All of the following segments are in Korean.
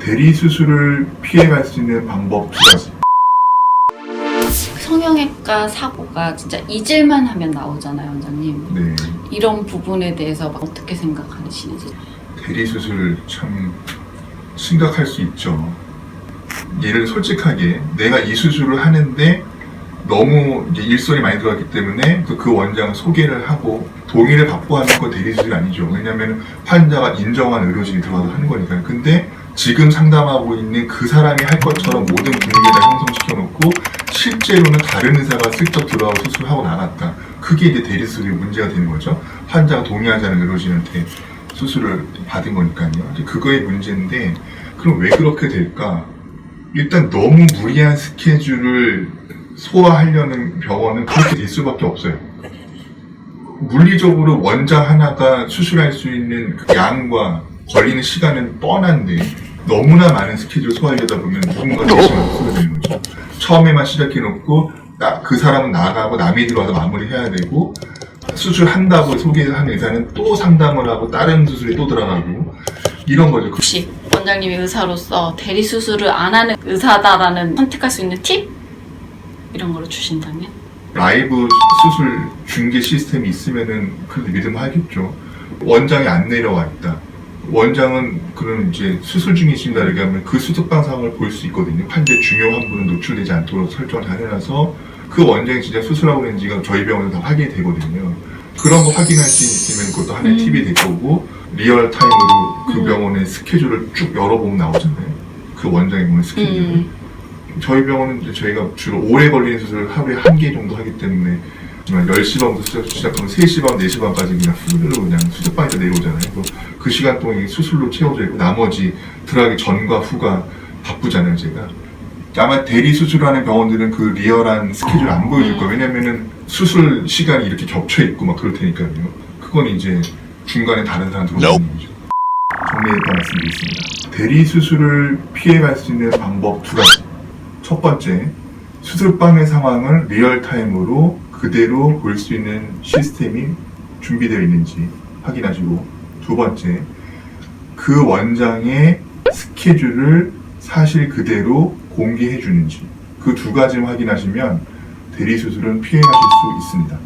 대리 수술을 피해갈 수 있는 방법 두 가지. 성형외과 사고가 진짜 잊을만 하면 나오잖아요, 원장님. 네. 이런 부분에 대해서 어떻게 생각하시는지. 대리 수술 참 심각할 수 있죠. 예를 솔직하게 내가 이 수술을 하는데 너무 이제 일손이 많이 들어갔기 때문에 그, 그 원장을 소개를 하고 동의를 받고 하는 건 대리 수술이 아니죠. 왜냐하면 환자가 인정한 의료진이 들어가서 하는 거니까요. 근데 지금 상담하고 있는 그 사람이 할 것처럼 모든 분위기를 다 형성시켜 놓고 실제로는 다른 의사가 슬쩍 들어가고 수술하고 나갔다. 그게 이제 대리 수술이 문제가 되는 거죠. 환자가 동의하지 않은 의료진한테 수술을 받은 거니까요. 그거의 문제인데 그럼 왜 그렇게 될까? 일단 너무 무리한 스케줄을 소화하려는 병원은 그렇게 될 수밖에 없어요. 물리적으로 원장 하나가 수술할 수 있는 그 양과 걸리는 시간은 뻔한데 너무나 많은 스케줄을 소화하려다 보면 누군가 대신을 없어야 되는 거죠. 처음에만 시작해놓고 나, 그 사람은 나가고 남이 들어와서 마무리해야 되고 수술한다고 소개하는 의사는 또 상담을 하고 다른 수술에 또 들어가고 이런 거죠. 그- 혹시 원장님이 의사로서 대리 수술을 안 하는 의사다라는 선택할 수 있는 팁? 이런 거를 주신다면? 라이브 수술 중계 시스템이 있으면은 그래도 믿음 하겠죠. 원장이 안 내려와 있다. 원장은 그런 이제 수술 중이신다 이렇게 하면 그 수술방 상황을 볼 수 있거든요. 환자 중요 한 분은 노출되지 않도록 설정을 잘 해놔서 그 원장이 진짜 수술하고 있는지가 저희 병원에서 다 확인이 되거든요. 그런 거 확인할 수 있으면 그것도 하나의 음. 팁이 될 거고 리얼 타임으로 그 음. 병원의 스케줄을 쭉 열어보면 나오잖아요. 그 원장이 보는 스케줄을. 음. 저희 병원은 이제 저희가 주로 오래 걸리는 수술을 하루에 한 개 정도 하기 때문에 정말 10시 반부터 시작- 시작 하면 3시 반, 4시 반까지 그냥 수술로 그냥 수술방에서 내려오잖아요. 그, 그 시간 동안 수술로 채워져 있고 나머지 들어가기 전과 후가 바쁘잖아요, 제가. 아마 대리 수술하는 병원들은 그 리얼한 스케줄 안 보여줄 거예요. 왜냐면은 수술 시간이 이렇게 겹쳐 있고 막 그럴 테니까요. 그건 이제 중간에 다른 사람 들어오는 거죠. 정리해서 말씀드리겠습니다. 대리 수술을 피해갈 수 있는 방법 두 가지. 첫 번째, 수술방의 상황을 리얼타임으로 그대로 볼 수 있는 시스템이 준비되어 있는지 확인하시고, 두 번째, 그 원장의 스케줄을 사실 그대로 공개해 주는지 그 두 가지만 확인하시면 대리 수술은 피해가실 수 있습니다.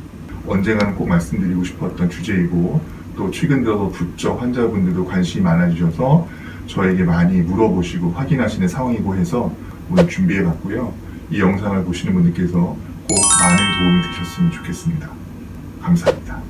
언젠가는 꼭 말씀드리고 싶었던 주제이고 또 최근 들어서 부쩍 환자분들도 관심이 많아지셔서 저에게 많이 물어보시고 확인하시는 상황이고 해서 오늘 준비해 봤고요. 이 영상을 보시는 분들께서 꼭 많은 도움이 되셨으면 좋겠습니다. 감사합니다.